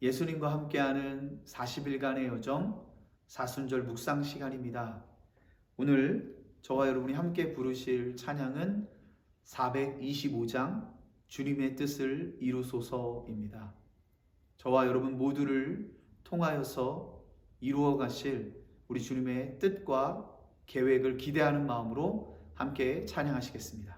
예수님과 함께하는 40일간의 여정 사순절 묵상 시간입니다. 오늘 저와 여러분이 함께 부르실 찬양은 425장 주님의 뜻을 이루소서입니다. 저와 여러분 모두를 통하여서 이루어 가실 우리 주님의 뜻과 계획을 기대하는 마음으로 함께 찬양하시겠습니다.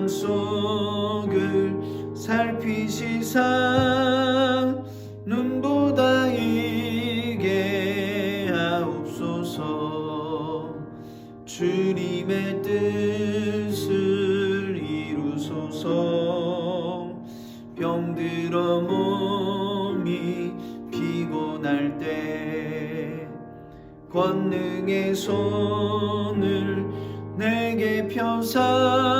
나의 맘속을 살피시사. 눈보다 이게 하옵소서. 주님의 뜻을 이루소서. 병들어 몸이 피곤할 때 권능의 손을 내게 펴사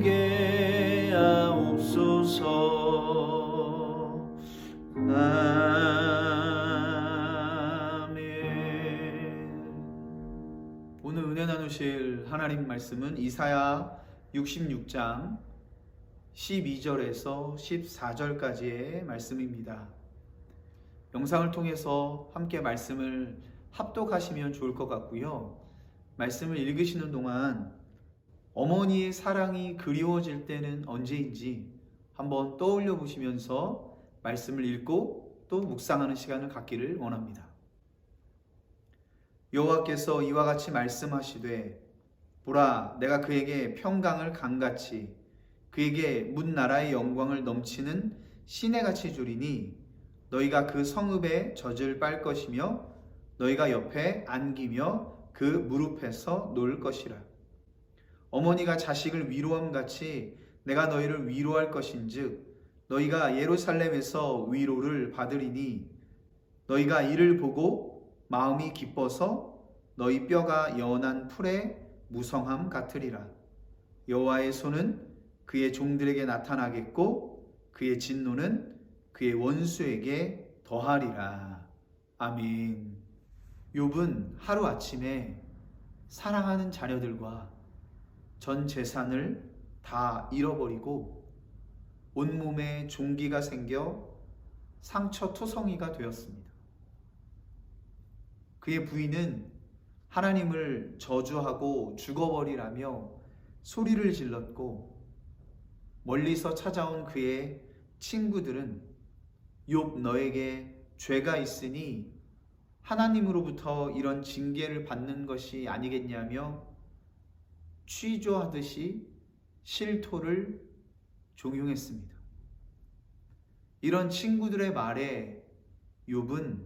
오늘 은혜 나누실 하나님 말씀은 이사야 66장 12절에서 14절까지의 말씀입니다. 영상을 통해서 함께 말씀을 합독하시면 좋을 것 같고요. 말씀을 읽으시는 동안 어머니의 사랑이 그리워질 때는 언제인지 한번 떠올려 보시면서 말씀을 읽고 또 묵상하는 시간을 갖기를 원합니다. 여호와께서 이와 같이 말씀하시되 보라 내가 그에게 평강을 강같이 그에게 문 나라의 영광을 넘치는 시내같이 주리니 너희가 그 성읍에 젖을 빨 것이며 너희가 옆에 안기며 그 무릎에서 놀 것이라 어머니가 자식을 위로함 같이 내가 너희를 위로할 것인즉 너희가 예루살렘에서 위로를 받으리니 너희가 이를 보고 마음이 기뻐서 너희 뼈가 연한 풀의 무성함 같으리라. 여호와의 손은 그의 종들에게 나타나겠고 그의 진노는 그의 원수에게 더하리라. 아멘. 욥은 하루 아침에 사랑하는 자녀들과 전 재산을 다 잃어버리고 온몸에 종기가 생겨 상처 투성이가 되었습니다. 그의 부인은 하나님을 저주하고 죽어버리라며 소리를 질렀고 멀리서 찾아온 그의 친구들은 욥 너에게 죄가 있으니 하나님으로부터 이런 징계를 받는 것이 아니겠냐며 취조하듯이 실토를 종용했습니다. 이런 친구들의 말에 욥은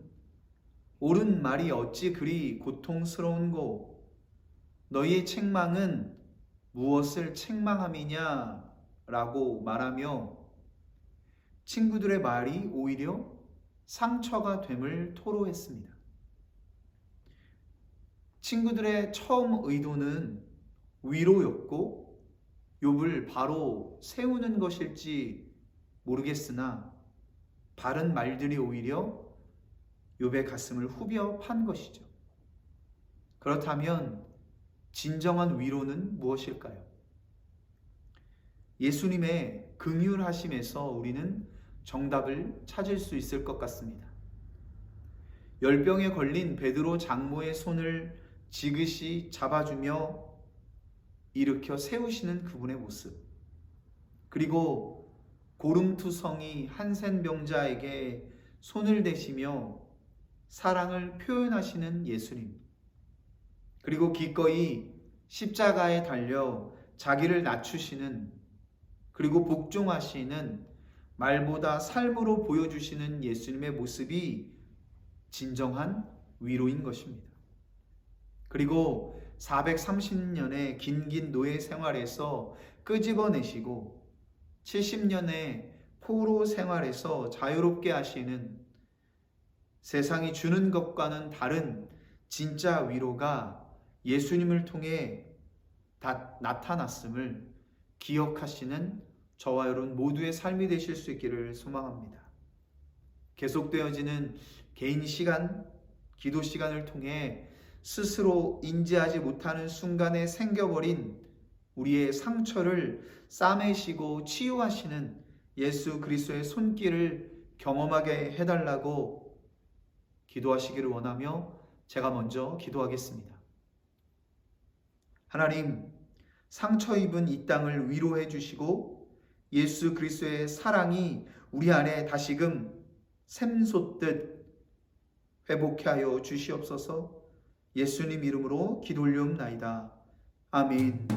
옳은 말이 어찌 그리 고통스러운고 너희의 책망은 무엇을 책망함이냐 라고 말하며 친구들의 말이 오히려 상처가 됨을 토로했습니다. 친구들의 처음 의도는 위로였고 욥을 바로 세우는 것일지 모르겠으나 바른 말들이 오히려 욥의 가슴을 후벼 판 것이죠. 그렇다면 진정한 위로는 무엇일까요? 예수님의 긍휼하심에서 우리는 정답을 찾을 수 있을 것 같습니다. 열병에 걸린 베드로 장모의 손을 지그시 잡아주며 일으켜 세우시는 그분의 모습. 그리고 고름투성이 한센병자에게 손을 대시며 사랑을 표현하시는 예수님. 그리고 기꺼이 십자가에 달려 자기를 낮추시는 그리고 복종하시는 말보다 삶으로 보여주시는 예수님의 모습이 진정한 위로인 것입니다. 그리고 430년의 긴긴 노예 생활에서 끄집어내시고 70년의 포로 생활에서 자유롭게 하시는 세상이 주는 것과는 다른 진짜 위로가 예수님을 통해 다 나타났음을 기억하시는 저와 여러분 모두의 삶이 되실 수 있기를 소망합니다. 계속되어지는 개인 시간, 기도 시간을 통해 스스로 인지하지 못하는 순간에 생겨버린 우리의 상처를 싸매시고 치유하시는 예수 그리스도의 손길을 경험하게 해달라고 기도하시기를 원하며 제가 먼저 기도하겠습니다. 하나님, 상처 입은 이 땅을 위로해 주시고 예수 그리스도의 사랑이 우리 안에 다시금 샘솟듯 회복해 하여 주시옵소서 예수님 이름으로 기도 올리옵나이다. 아멘.